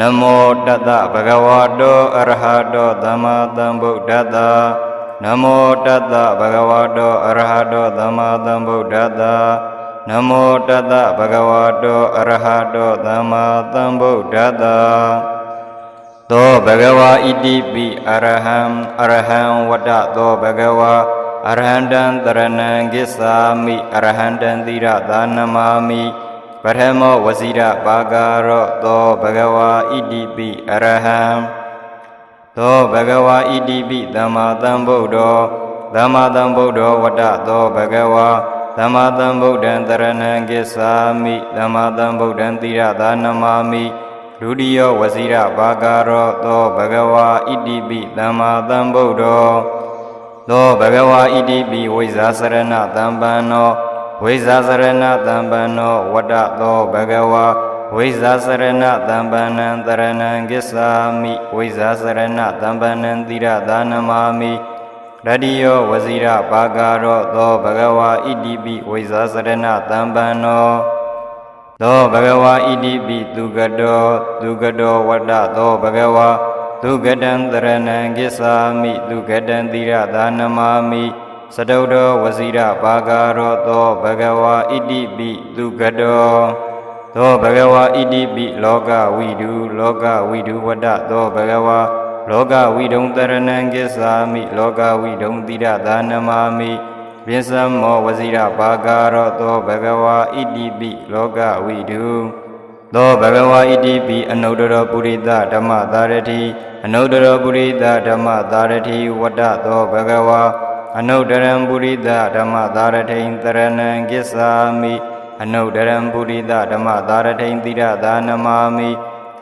နမောတတဗဂဝတောအရဟတောသမ္မာသမ္ဗုဒ္ဓတ္တနမောတတဗဂဝတောအရဟတောသမ္မာသမ္ဗုဒ္ဓတ္တနမောတတဗဂဝတောအရဟတောသမ္မာသမ္ဗုဒ္ဓတ္တသောဘဂဝါဣတိပိအရဟံအရဟံဝတ္တသောဘဂဝါအရဟံတံတရဏံကိစ္ဆာမိအရဟံတံသီရသာနမာမိ ပထမောဝစီရပါကာရောသောဘဂဝါဣတိပိအရဟံသောဘဂဝါဣတိပိသမ္မာသမ္ဗုဒ္ဓောသမ္မာသမ္ဗုဒ္ဓောဝတ္တသောဘဂဝါသမ္မာသမ္ဗုဒ္ဓံတရဏံကိစ္ဆာမိသမ္မာသမ္ဗုဒ္ဓံသီရသာနမာမိဒုတိယဝစီရပါကာရောသောဘဂဝါဣတိပိသမ္မာသမ္ဗုဒ္ဓောသောဘဂဝါဣတိပိဝိဇာစရဏတံပန္နော ဝိဇာစရဏတံပန္နောဝတ္တသောဘဂဝါဝိဇာစရဏတံပန္နံတရဏံကိစ္ဆာမိဝိဇာစရဏတံပန္နံသီရသာနမာမိရတိယောဝဇိရပါကာရောသောဘဂဝါဣတိပိဝိဇာစရဏတံပန္နောသောဘဂဝါဣတိပိသူကတောသူကတောဝတ္တသောဘဂဝါဒုက္ကတံတရဏံကိစ္ဆာမိဒုက္ကတံသီရသာနမာမိ စတုဒ္ဓောဝစီရပါကာရောသောဘဂဝါဣတိပိဒုက္ကတောသောဘဂဝါဣတိပိလောကဝိတုလောကဝိတုဝတ္တသောဘဂဝါလောကဝိတုံတရဏံကိစ္ဆာမိလောကဝိတုံသီရသာနမာမိပိစမောဝစီရပါကာရောသောဘဂဝါဣတိပိလောကဝိတုသောဘဂဝါဣတိပိအနုတ္တရပုရိသဓမ္မသာရတိအနုတ္တရပုရိသဓမ္မသာရတိဝတ္တသောဘဂဝါ အနုတ္တရံပုရိသဓမ္မသာရထိန်တရဏံကိစ္ဆာမိအနုတ္တရံပုရိသဓမ္မသာရထိန်သီရသာနမာမိ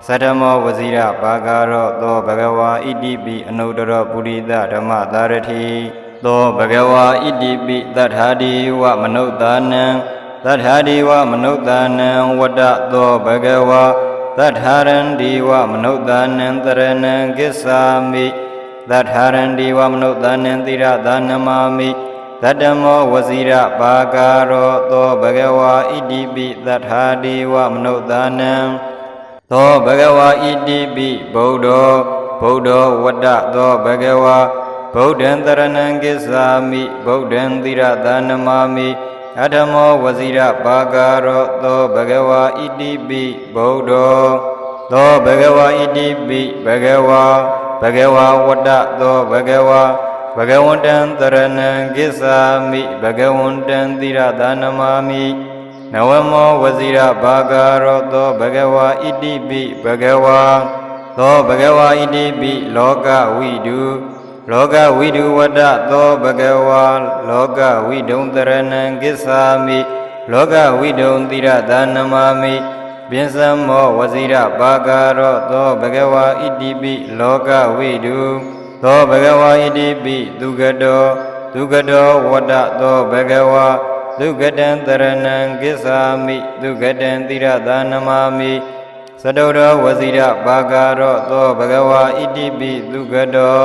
သတ္တမောဝဇိရပါကာရောသောဘဂဝါဣတိပိအနုတ္တရပုရိသဓမ္မသာရတိသောဘဂဝါဣတိပိတထာဒီဝမနုဿာနံသတ္ထာဒီဝမနုဿာနံဝတ္တသောဘဂဝါသတ္ထာရံဒီဝမနုဿာနံတရဏံကိစ္ဆာမိ သတ္ထာရံဒီဝမနုဿာနံသီရသာနမာမိသတ္တမောဝစီရပါကာရောသောဘဂဝါဣတိပိသတ္ထာဒီဝမနုဿာနံသောဘဂဝါဣတိပိဗုဒ္ဓောဗုဒ္ဓောဝတ္တသောဘဂဝါဗုဒ္ဓံတရဏံကိစ္ဆာမိဗုဒ္ဓံသီရသာနမာမိအထမောဝစီရပါကာရောသောဘဂဝါဣတိပိဗုဒ္ဓောသောဘဂဝါဣတိပိဘဂဝါ ဘဂဝါဝတ္တသောဘဂဝါဘဂဝန္တံတရဏံကိစ္ဆာမိဘဂဝန္တံသီရသာနမာမိနဝမောဝစီရပါကာရောသောဘဂဝါဣတိပိဘဂဝါသောဘဂဝါဣတိပိလောကဝိတုလောကဝိတုဝတ္တသောဘဂဝါလောကဝိဒုံတရဏံကိစ္ဆာမိလောကဝိဒုံသီရသာနမာမိ ပိစမောဝစီရပါကာရောသောဘဂဝါဣတိပိလောကဝိတုသောဘဂဝါဣတိပိဒုက္ကတောဒုက္ကတောဝတ္တသောဘဂဝါဒုက္ကတံတရဏံကိစ္ဆာမိဒုက္ကတံသီရသာနမာမိသတုဒ္ဓဝစီရပါကာရောသောဘဂဝါဣတိပိဒုက္ကတော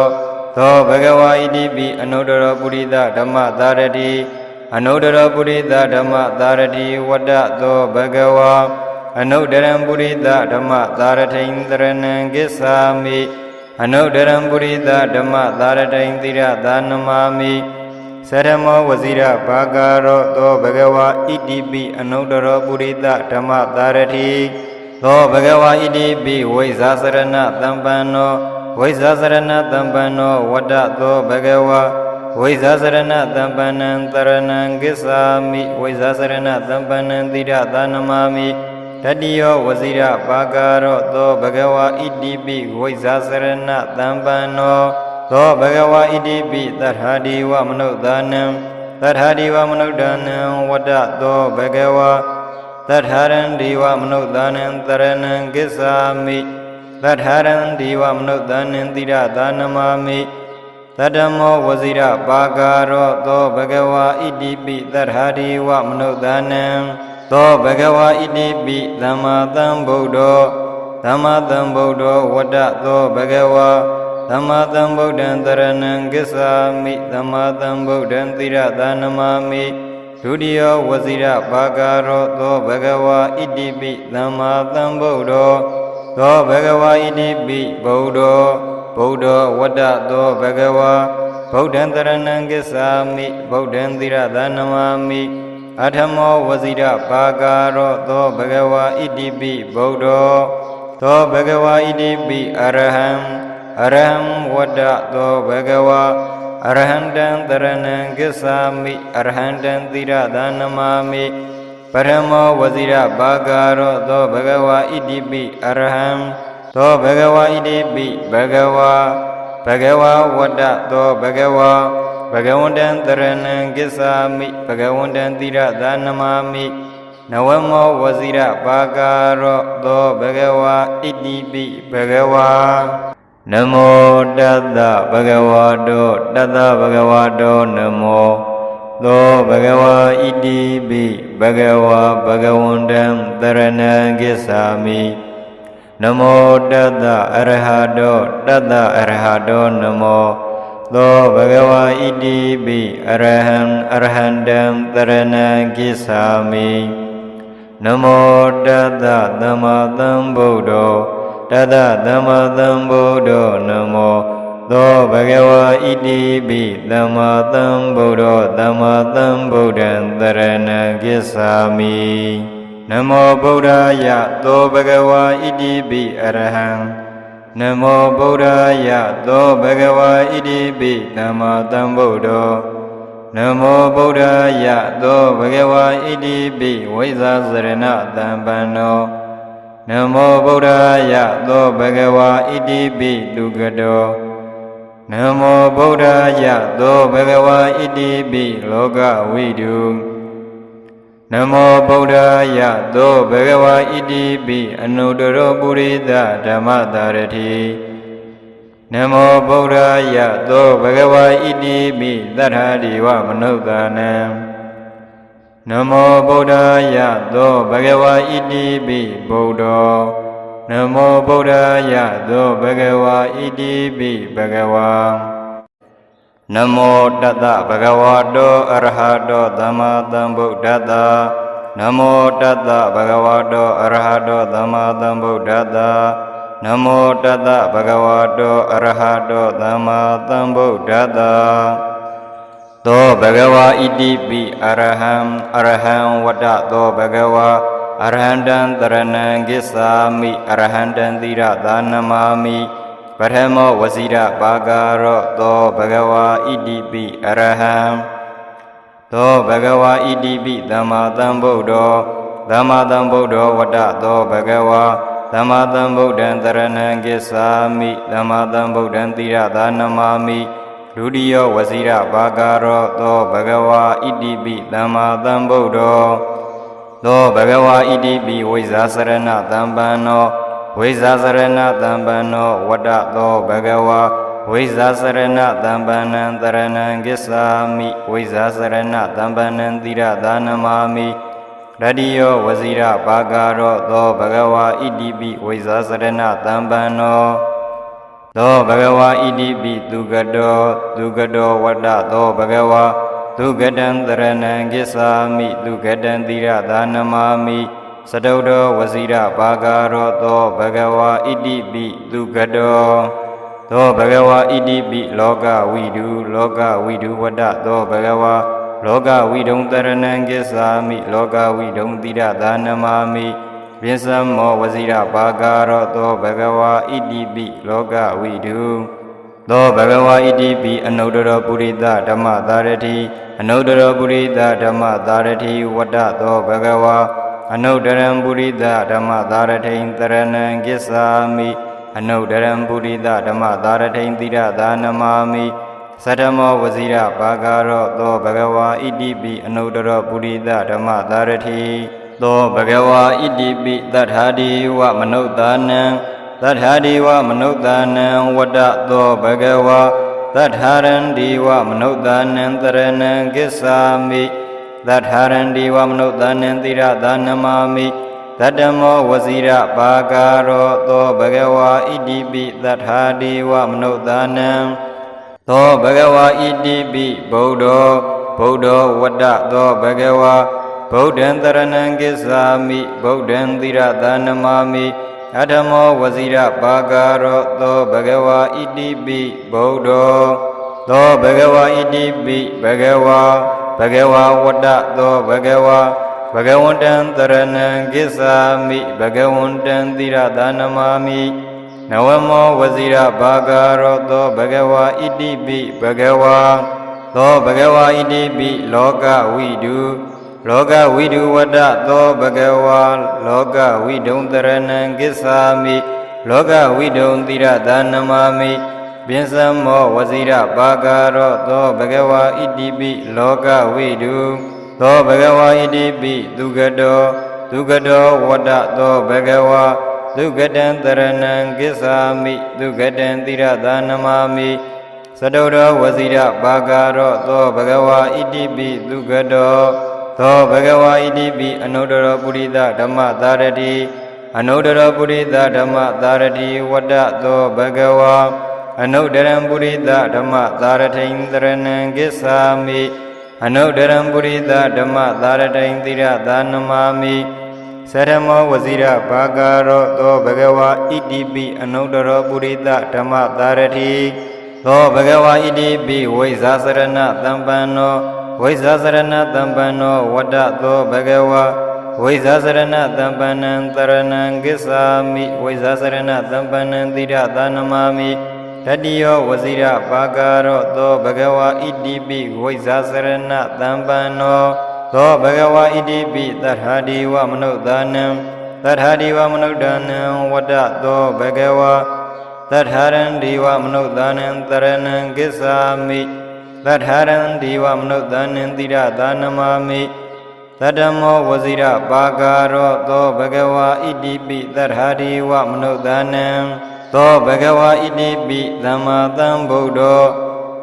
သောဘဂဝါဣတိပိအနုတ္တရပုရိသဓမ္မသာရတိအနုတ္တရပုရိသဓမ္မသာရတိဝတ္တသောဘဂဝါ အနုတ္တရံပုရိသဓမ္မသာရထိန်တရဏံကိစ္ဆာမိအနုတ္တရံပုရိသဓမ္မသာရထိန်သီရသာနမာမိသရမောဝစီရဘာကာရောသောဘဂဝါဣတိပိအနုတ္တရပုရိသဓမ္မသာရတိသောဘဂဝါဣတိပိဝိဇာစရဏတံပန္နောဝိဇာစရဏတံပန္နောဝတ္တသောဘဂဝါဝိဇာစရဏတံပန္နံတရဏံကိစ္ဆာမိဝိဇာစရဏတံပန္နံသီရသာနမာမိ တတိယောဝစီရပါကာရောသောဘဂဝါဣတိပိဝိဇာစရဏတံပန္နောသောဘဂဝါဣတိပိသတ္ထာဒီဝမနုဿာနံသတ္ထာဒီဝမနုဿာနံဝတ္တသောဘဂဝါသတ္ထာရံဒီဝမနုဿာနံတရဏံကိစ္ဆာမိသတ္ထာရံဒီဝမနုဿာနံတိရသာနမာမိသတ္တမောဝစီရပါကာရောသောဘဂဝါဣတိပိသတ္ထာဒီဝမနုဿာနံ သောဘဂဝါဣတိပိသမ္မာသမ္ဗုဒ္ဓောသမ္မာသမ္ဗုဒ္ဓောဝတ္တသောဘဂဝါသမ္မာသမ္ဗုဒ္ဓံတရဏံကိစ္ဆာမိသမ္မာသမ္ဗုဒ္ဓံတိရသာနမာမိဒုတိယဝစီရပါကာရောသောဘဂဝါဣတိပိသမ္မာသမ္ဗုဒ္ဓောသောဘဂဝါဣတိပိဗုဒ္ဓောဗုဒ္ဓောဝတ္တသောဘဂဝါဗုဒ္ဓံတရဏံကိစ္ဆာမိဗုဒ္ဓံသီရသနမမိ အထမောဝစီရပါကာရောသောဘဂဝါဣတိပိဗုဒ္ဓောသောဘဂဝါဣတိပိအရဟံအရဟံဝတ္တသောဘဂဝါအရဟံတံတရဏံကိစ္ဆာမိအရဟံတံသီရသနမမိပရမောဝစီရပါကာရောသောဘဂဝါဣတိပိအရဟံသောဘဂဝါဣတိပိဘဂဝါဘဂဝါဝတ္တသောဘဂဝါ ဘဂဝန္တံတရဏံကိစ္ဆာမိဘဂဝန္တံသီရသနမမိနဝမောဝစီရပါကာရောသောဘဂဝါဣတိပိဘဂဝါနမောတတ္တဘဂဝါတောတတ္တဘဂဝါတောနမောသောဘဂဝါဣတိပိဘဂဝါဘဂဝန္တံတရဏံကိစ္ဆာမိနမောတတ္တအရဟတောတတ္တအရဟတောနမော သောဘဂဝါဣတိပိအရဟံအရဟန္တံတရဏံကိစ္ဆာမိနမောတတ္တသမ္မာသမ္ဗုဒ္ဓောတတ္တသမ္မာသမ္ဗုဒ္ဓောနမောသောဘဂဝါဣတိပိသမ္မာသမ္ဗုဒ္ဓောသမ္မာသမ္ဗုဒ္ဓံတရဏံကိစ္ဆာမိနမောဗုဒ္ဓာယသောဘဂဝါဣတိပိအရဟံ နမောဗုဒ္ဓာယသောဘဂဝါဣတိပိသမ္မာသမ္ဗုဒ္ဓောနမောဗုဒ္ဓာယသောဘဂဝါဣတိပိဝိဇာစရဏတံပန္နောနမောဗုဒ္ဓာယသောဘဂဝါဣတိပိလူကတောနမောဗုဒ္ဓာယသောဘဂဝါဣတိပိလောကဝိတု နမောဗုဒ္ဓာယသောဘဂဝါဣတိပိအနုတ္တရောပုရိသဓမ္မတာရတိနမောဗုဒ္ဓာယသောဘဂဝါဣတိပိသတ္ထာဒီဝမနုဿာနံနမောဗုဒ္ဓာယသောဘဂဝါဣတိပိဗုဒ္ဓောနမောဗုဒ္ဓာယသောဘဂဝါဣတိပိဘဂဝါ နမောတတ္တဘဂဝါတောအရဟတောသမ္မာသမ္ဗုဒ္ဓတ္တနမောတတ္တဘဂဝါတောအရဟတောသမ္မာသမ္ဗုဒ္ဓတ္တနမောတတ္တဘဂဝါတောအရဟတောသမ္မာသမ္ဗုဒ္ဓတ္တသောဘဂဝါဣတိပိအရဟံအရဟံဝတ္တသောဘဂဝါအရဟန္တံတရဏံကိစ္ဆာမိအရဟန္တံသီရသာနမာမိ ပထမောဝစီရပါကာရောသောဘဂဝါဣတိပိအရဟံသောဘဂဝါဣတိပိသမ္မာသမ္ဗုဒ္ဓောသမ္မာသမ္ဗုဒ္ဓောဝတ္တသောဘဂဝါသမ္မာသမ္ဗုဒ္ဓံတရဏံကိစ္ဆာမိသမ္မာသမ္ဗုဒ္ဓံသီရသာနမာမိဒုတိယဝစီရပါကာရောသောဘဂဝါဣတိပိသမ္မာသမ္ဗုဒ္ဓောသောဘဂဝါဣတိပိဝိဇာစရဏတံပန္နော ဝိဇာစရဏတံပန္နောဝတ္တသောဘဂဝါဝိဇာစရဏတံပန္နံတရဏံကိစ္ဆာမိဝိဇာစရဏတံပန္နံသီရသာနမာမိရတိယောဝစီရပါကာရောသောဘဂဝါဣတိပိဝိဇာစရဏတံပန္နောသောဘဂဝါဣတိပိသူကတောသူကတောဝတ္တသောဘဂဝါသူကတံတရဏံကိစ္ဆာမိသူကတံသီရသာနမာမိ စတုတ္တောဝစီရပါကာရောသောဘဂဝါဣတိပိသူကတောသောဘဂဝါဣတိပိလောကဝိတုလောကဝိတုဝတ္တသောဘဂဝါလောကဝိတုံတရဏံကိစ္ဆာမိလောကဝိတုံသီရသာနမာမိပိစမောဝစီရပါကာရောသောဘဂဝါဣတိပိလောကဝိတုသောဘဂဝါဣတိပိအနုတ္တရောပုရိသဓမ္မသာရတိအနုတ္တရောပုရိသဓမ္မသာရတိဝတ္တသောဘဂဝါ အနုတ္တရံပုရိသဓမ္မသာရထိန်တရဏံကိစ္ဆာမိအနုတ္တရံပုရိသဓမ္မသာရထိန်သီရသာနမာမိသတ္တမောဝစီရပါကာရောသောဘဂဝါဣတိပိအနုတ္တရောပုရိသဓမ္မသာရတိသောဘဂဝါဣတိပိတထာဒီဝမနုဿာနံတထာဒီဝမနုဿာနံဝတ္တသောဘဂဝါတထာရံဒီဝမနုဿာနံတရဏံကိစ္ဆာမိ တထာရံဒီဝမနုဿာနံသီရသာနမာမိတတမောဝစီရပါကာရောသောဘဂဝါဣတိပိတထာဒီဝမနုဿာနံသောဘဂဝါဣတိပိဗုဒ္ဓောဗုဒ္ဓောဝတ္တသောဘဂဝါဗုဒ္ဓံတရဏံကိစ္ဆာမိဗုဒ္ဓံသီရသာနမာမိအထမောဝစီရပါကာရောသောဘဂဝါဣတိပိဗုဒ္ဓောသောဘဂဝါဣတိပိဘဂဝါ ဘဂဝါဝတ္တသောဘဂဝါဘဂဝန္တံတရဏံကိစ္ဆာမိဘဂဝန္တံသီရဒါနမာမိနဝမောဝစီရဘာဂရောသောဘဂဝါဣတိပိဘဂဝါသောဘဂဝါဣတိပိလောကဝိတုလောကဝိတုဝတ္တသောဘဂဝါလောကဝိဒုံတရဏံကိစ္ဆာမိလောကဝိဒုံသီရဒါနမာမိ ပိစမောဝစီရဘာဂရောသောဘဂဝါဣတိပိလောကဝိတုသောဘဂဝါဣတိပိသူကတောသူကတောဝတ္တသောဘဂဝါဒုက္ကတံတရဏံကိစ္ဆာမိဒုက္ကတံသီရဒါနမာမိသတုတော်ဝစီရဘာဂရောသောဘဂဝါဣတိပိဒုက္ကတောသောဘဂဝါဣတိပိအနုတ္တရပုရိသဓမ္မသာရတိအနုတ္တရပုရိသဓမ္မသာရတိဝတ္တသောဘဂဝါ အနုတ္တရံပုရိသဓမ္မသာရထိန်တရဏံကိစ္ဆာမိအနုတ္တရံပုရိသဓမ္မသာရထိန်သီရဒါနမာမိသရမောဝစီရဘာဂရောသောဘဂဝါဣတိပိအနုတ္တရောပုရိသဓမ္မသာရတိသောဘဂဝါဣတိပိဝိဇာစရဏတံပန္နောဝိဇာစရဏတံပန္နောဝတ္တသောဘဂဝါဝိဇာစရဏတံပန္နံတရဏံကိစ္ဆာမိဝိဇာစရဏတံပန္နံသီရသာနမာမိ တတိယောဝစီရပါကာရောသောဘဂဝါဣတိပိဝိဇာစရဏတံပန္နောသောဘဂဝါဣတိပိတထာဒီဝမနုဿာနံတထာဒီဝမနုဿာနံဝတ္တသောဘဂဝါတထာရံဒီဝမနုဿာနံတရဏံကိစ္ဆာမိတထာရံဒီဝမနုဿာနံသီရသာနမာမိတတမောဝစီရပါကာရောသောဘဂဝါဣတိပိတထာဒီဝမနုဿာနံ သောဘဂဝါဣတိပိသမ္မာသမ္ဗုဒ္ဓော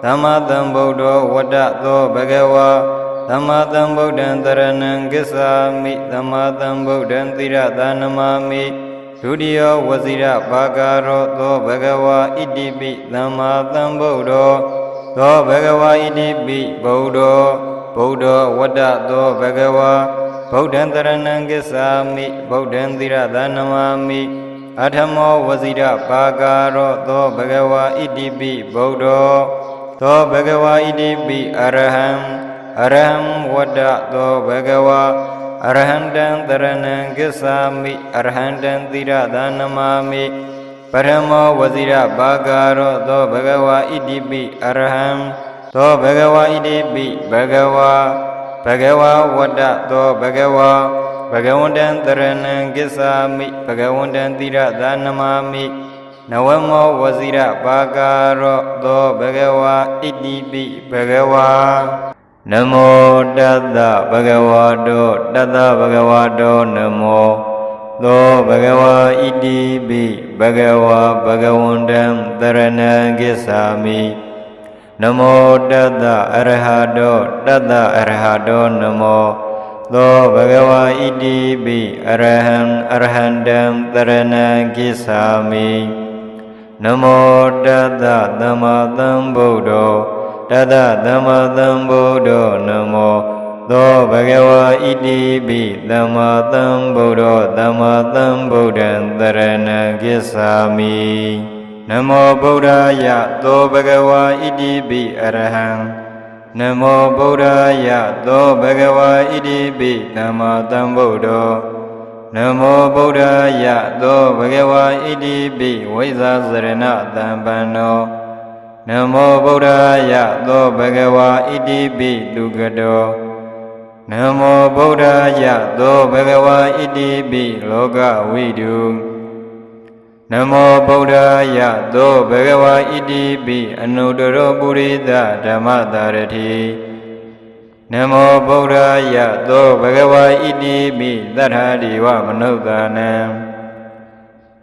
သမ္မာသမ္ဗုဒ္ဓောဝတ္တသောဘဂဝါသမ္မာသမ္ဗုဒ္ဓံတရဏံကိစ္ဆာမိသမ္မာသမ္ဗုဒ္ဓံသီရသာနမာမိဒုတိယဝစီရဘာဂရောသောဘဂဝါဣတိပိသမ္မာသမ္ဗုဒ္ဓောသောဘဂဝါဣတိပိဗုဒ္ဓောဗုဒ္ဓောဝတ္တသောဘဂဝါဗုဒ္ဓံတရဏံကိစ္ဆာမိဗုဒ္ဓံသီရသာနမာမိ အထမောဝစီရပါကာရောသောဘဂဝါဣတိပိဗုဒ္ဓောသောဘဂဝါဣတိပိအရဟံအရဟံဝတ္တသောဘဂဝါအရဟံတံတရဏံကိစ္ဆာမိအရဟံတံသီရသာနမာမိပရမောဝစီရပါကာရောသောဘဂဝါဣတိပိအရဟံသောဘဂဝါဣတိပိဘဂဝါဘဂဝါဝတ္တသောဘဂဝါ ဘဂဝန္တံတရဏံကိစ္ဆာမိဘဂဝန္တံသီရသာနမာမိနဝမောဝစီရပါကာရောသောဘဂဝါဣတိပိဘဂဝါနမောတတ္တဘဂဝါတောတတ္တဘဂဝါတောနမောသောဘဂဝါဣတိပိဘဂဝါဘဂဝန္တံတရဏံကိစ္ဆာမိနမောတတ္တအရဟတောတတ္တအရဟတောနမော သောဘဂဝါဣတိပိအရဟံအရဟံတံတရဏံကိစ္ဆာမိနမောတတ္တသမ္မာသမ္ဗုဒ္ဓောတတသမ္မာသမ္ဗုဒ္ဓောနမောသောဘဂဝါဣတိပိသမ္မာသမ္ဗုဒ္ဓောသမ္မာသမ္ဗုဒ္ဓံတရဏံကိစ္ဆာမိနမောဗုဒ္ဓာယသောဘဂဝါဣတိပိအရဟံ နမောဗုဒ္ဓာယသောဘဂဝါဣတိပိသမ္မာသမ္ဗုဒ္ဓောနမောဗုဒ္ဓာယသောဘဂဝါဣတိပိဝိဇ္ဇာစရဏတံပန္နောနမောဗုဒ္ဓာယသောဘဂဝါဣတိပိလူကတောနမောဗုဒ္ဓာယသောဘဂဝါဣတိပိလောကဝိတု နမောဗုဒ္ဓာယသောဘဂဝါဣတိပိအနုတ္တရောပုရိသဓမ္မတာရတိနမောဗုဒ္ဓာယသောဘဂဝါဣတိပိသတ္ထာဒီဝမနုဿာနံ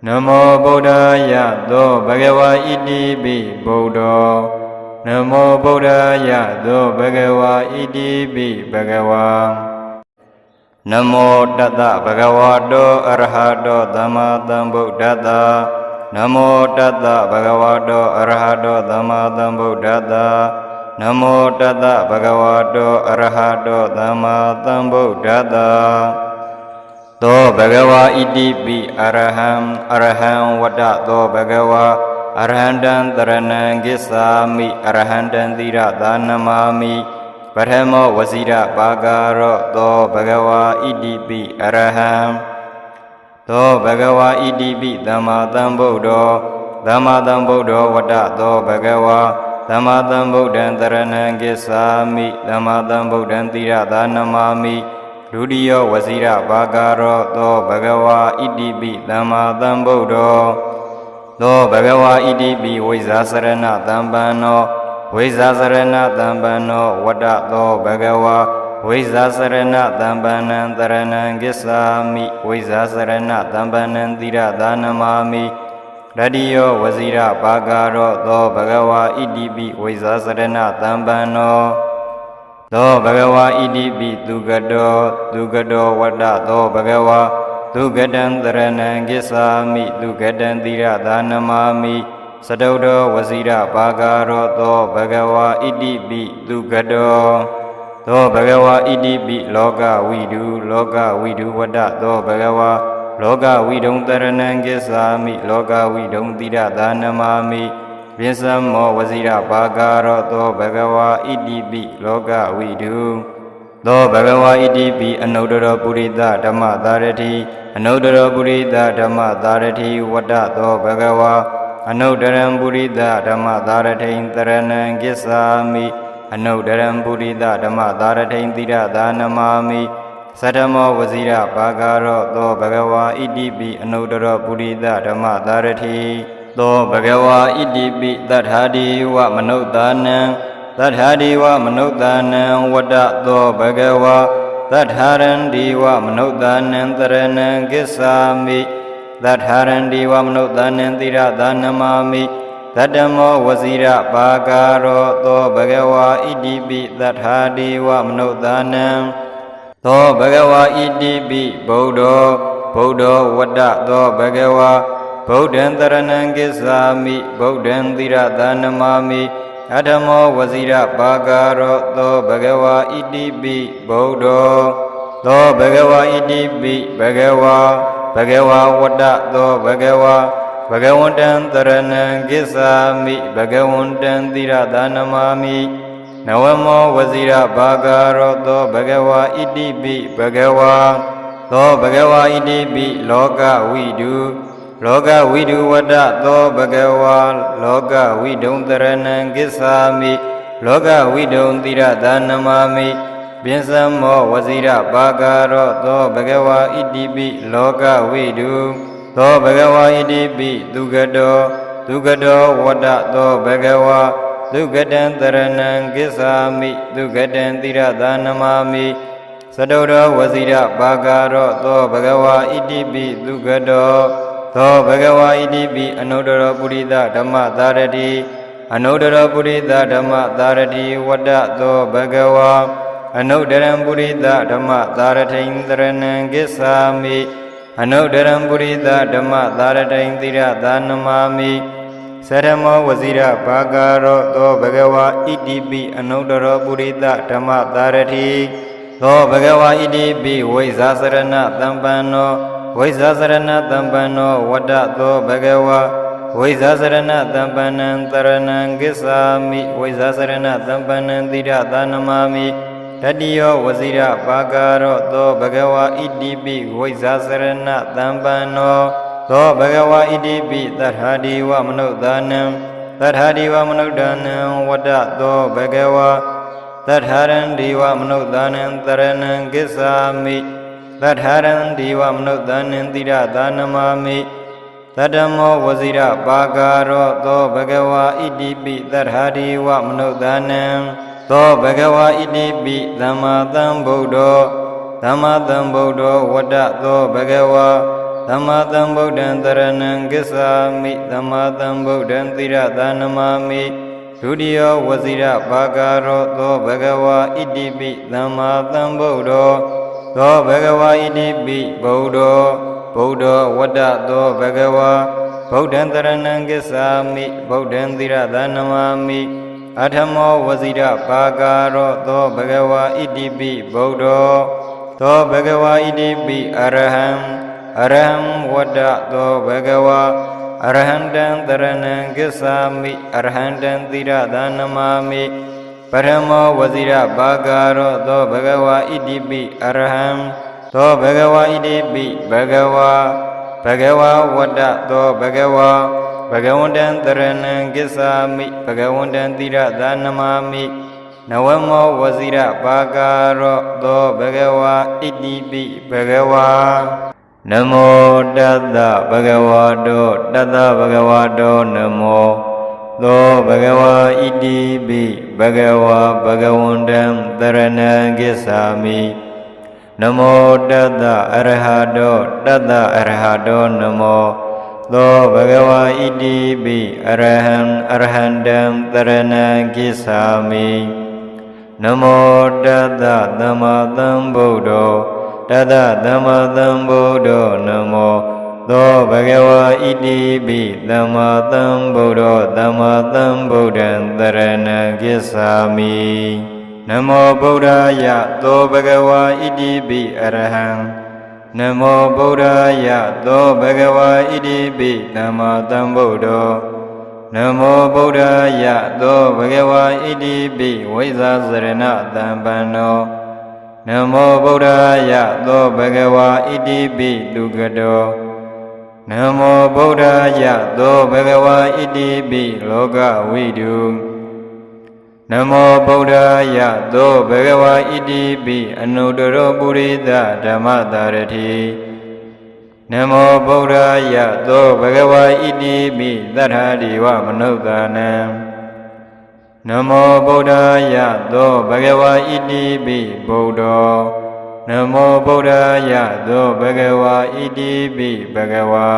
နမောဗုဒ္ဓာယသောဘဂဝါဣတိပိဗုဒ္ဓောနမောဗုဒ္ဓာယသောဘဂဝါဣတိပိဘဂဝါ နမောတတ္တဘဂဝါတောအရဟတောသမ္မာသမ္ဗုဒ္ဓတ္တနမောတတ္တဘဂဝါတောအရဟတောသမ္မာသမ္ဗုဒ္ဓတ္တနမောတတ္တဘဂဝါတောအရဟတောသမ္မာသမ္ဗုဒ္ဓတ္တသောဘဂဝါဣတိပိအရဟံအရဟံဝတ္တသောဘဂဝါအရဟန္တံတရဏံကိစ္ဆာမိအရဟန္တံသီရသာနမာမိပ ထမောဝစီရပါကာရောသောဘဂဝါဣတိပိအရဟံသောဘဂဝါဣတိပိသမ္မာသမ္ဗုဒ္ဓောသမ္မာသမ္ဗုဒ္ဓောဝတ္တသောဘဂဝါသမ္မာသမ္ဗုဒ္ဓံတရဏံကိစ္ဆာမိသမ္မာသမ္ဗုဒ္ဓံသီရသာနမာမိဒုတိယဝစီရပါကာရောသောဘဂဝါဣတိပိသမ္မာသမ္ဗုဒ္ဓောသောဘဂဝါဣတိပိဝိဇာစရဏတံပန္နော ဝိဇာစရဏတံပန္နောဝတ္တသောဘဂဝါဝိဇာစရဏတံပန္နံတရဏံကိစ္ဆာမိဝိဇာစရဏတံပန္နံသီရသာနမာမိရတိယောဝစီရပါကာရောသောဘဂဝါဣတိပိဝိဇာစရဏတံပန္နောသောဘဂဝါဣတိပိသူကတောသူကတောဝတ္တသောဘဂဝါသူကတံတရဏံကိစ္ဆာမိသူကတံသီရသာနမာမိ စတုတောဝစီရပါကာရောသောဘဂဝါဣတိပိသူကတောသောဘဂဝါဣတိပိလောကဝိတုလောကဝိတုဝတ္တသောဘဂဝါလောကဝိတုံတရဏံကိစ္ဆာမိလောကဝိတုံသီရသာနမာမိပိစမောဝစီရပါကာရောသောဘဂဝါဣတိပိလောကဝိတုသောဘဂဝါဣတိပိအနုတ္တရောပုရိသဓမ္မသာရတိအနုတ္တရောပုရိသဓမ္မသာရတိဝတ္တသောဘဂဝါ အနုတ္တရံပုရိသဓမ္မသာရထိန်တရဏံကိစ္ဆာမိအနုတ္တရံပုရိသဓမ္မသာရထိန်တိရသာနမာမိသတ္တမောဝစီရပါကာရောသောဘဂဝါဣတိပိအနုတ္တရောပုရိသဓမ္မသာရတိသောဘဂဝါဣတိပိတထာဒီဝမနုဿာနံတထာဒီဝမနုဿာနံဝတ္တသောဘဂဝါတထာရန္ဒီဝမနုဿာနံတရဏံကိစ္ဆာမိ တထာရန္ဒီဝမနုဿာနံတိရသာနမာမိသတ္တမောဝစီရပါကာရောသောဘဂဝါဣတိပိတထာဒီဝမနုဿာနံသောဘဂဝါဣတိပိဗုဒ္ဓောဗုဒ္ဓောဝတ္တသောဘဂဝါဗုဒ္ဓံတရဏံကိစ္ဆာမိဗုဒ္ဓံသီရသာနမာမိအထမောဝစီရပါကာရောသောဘဂဝါဣတိပိဗုဒ္ဓောသောဘဂဝါဣတိပိဘဂဝါ ဘဂဝါဝတ္တသောဘဂဝါဘဂဝန္တံတရဏံကိစ္ဆာမိဘဂဝန္တံသီရသာနမာမိနဝမောဝစီရဘာဂရောသောဘဂဝါဣတိပိဘဂဝါသောဘဂဝါဣတိပိလောကဝိတုလောကဝိတုဝတ္တသောဘဂဝါလောကဝိတုံတရဏံကိစ္ဆာမိလောကဝိတုံတိရသာနမာမိ ပိစမောဝစီရဘာဂရောသောဘဂဝါဣတိပိလောကဝိတုသောဘဂဝါဣတိပိသူကတောသူကတောဝတ္တသောဘဂဝါဒုက္ကတံတရဏံကိစ္ဆာမိဒုက္ကတံတိရသာနမာမိသတုရောဝစီရပါကာရောသောဘဂဝါဣတိပိဒုက္ကတောသောဘဂဝါဣတိပိအနုတ္တရောပုရိသဓမ္မသာရတိအနုတ္တရောပုရိသဓမ္မသာရတိဝတ္တသောဘဂဝါ အနုတ္တရံပုရိသဓမ္မသာရထိန်တရဏံကိစ္ဆာမိအနုတ္တရံပုရိသဓမ္မသာရထိန်တိရသာနမာမိသရမောဝစီရဘာဂရောသောဘဂဝါဣတိပိအနုတ္တရောပုရိသဓမ္မသာရတိသောဘဂဝါဣတိပိဝိဇာစရဏတံပန္နောဝိဇာစရဏတံပန္နောဝတ္တသောဘဂဝါဝိဇာစရဏတံပန္နံတရဏံကိစ္ဆာမိဝိဇာစရဏတံပန္နံသီရသာနမာမိ တတိယောဝစီရပါကာရောသောဘဂဝါဣတိပိဝိဇာစရဏတံပန္နောသောဘဂဝါဣတိပိတထာဒီဝမနုဿာနံတထာဒီဝမနုဿာနံဝတ္တသောဘဂဝါတထာရံဒီဝမနုဿာနံတရဏံကိစ္ဆာမိတထာရံဒီဝမနုဿာနံတိရသာနမာမိတတမောဝစီရပါကာရောသောဘဂဝါဣတိပိတထာဒီဝမနုဿာနံ သောဘဂဝါဣတိပိသမ္မာသမ္ဗုဒ္ဓောသမ္မာသမ္ဗုဒ္ဓောဝတ္တသောဘဂဝါသမ္မာသမ္ဗုဒ္ဓံတရဏံကိစ္ဆာမိသမ္မာသမ္ဗုဒ္ဓံသီရသာနမာမိဒုတိယဝစီရဘာဂရောသောဘဂဝါဣတိပိသမ္မာသမ္ဗုဒ္ဓောသောဘဂဝါဣတိပိဗုဒ္ဓောဗုဒ္ဓောဝတ္တသောဘဂဝါဗုဒ္ဓံတရဏံကိစ္ဆာမိဗုဒ္ဓံသီရသာနမာမိ အထမောဝစီရဘာဂရောသောဘဂဝါဣတိပိဗုဒ္ဓောသောဘဂဝါဣတိပိအရဟံအရဟံဝတ္တသောဘဂဝါအရဟံတံတရဏံကိစ္ဆာမိအရဟံတံသီရသာနမမိပရမောဝဇိရဘာဂရောသောဘဂဝါဣတိပိအရဟံသောဘဂဝါဣတိပိဘဂဝါဘဂဝါဝတ္တသောဘဂဝါ ဘဂဝန္တံတရဏံကိစ္ဆာမိဘဂဝန္တံသီရသာနမမိနဝမောဝဇိရပါကာရောသောဘဂဝါဣတိပိဘဂဝါနမောတတ္တဘဂဝါတောတတ္တဘဂဝါတောနမောသောဘဂဝါဣတိပိဘဂဝါဘဂဝန္တံတရဏံကိစ္ဆာမိနမောတတ္တအရဟတောတတ္တအရဟတောနမော သောဘဂဝါဣတိပိအရဟံအရဟံတံတရဏံကိစ္ဆာမိနမောတတ္တသမ္မာသမ္ဗုဒ္ဓောတတ္တသမ္မာသမ္ဗုဒ္ဓောနမောသောဘဂဝါဣတိပိသမ္မာသမ္ဗုဒ္ဓောသမ္မာသမ္ဗုဒ္ဓံတရဏံကိစ္ဆာမိနမောဗုဒ္ဓာယသောဘဂဝါဣတိပိအရဟံ နမောဗုဒ္ဓယသောဘဂဝါဣတိပိသမ္မာသမ္ဗုဒ္ဓောနမောဗုဒ္ဓယသောဘဂဝါဣတိပိဝိဇ္ဇာစရဏတံပန္နောနမောဗုဒ္ဓယသောဘဂဝါဣတိပိလူကတောနမောဗုဒ္ဓယသောဘဂဝါဣတိပိလောကဝိတု နမောဗုဒ္ဓယသောဘဂဝါဣတိပိအနုတ္တရောပုရိသဓမ္မတာရတိနမောဗုဒ္ဓယသောဘဂဝါဣတိပိသတ္ထာဒီဝမနုဿာနံနမောဗုဒ္ဓယသောဘဂဝါဣတိပိဗုဒ္ဓောနမောဗုဒ္ဓယသောဘဂဝါဣတိပိဘဂဝါ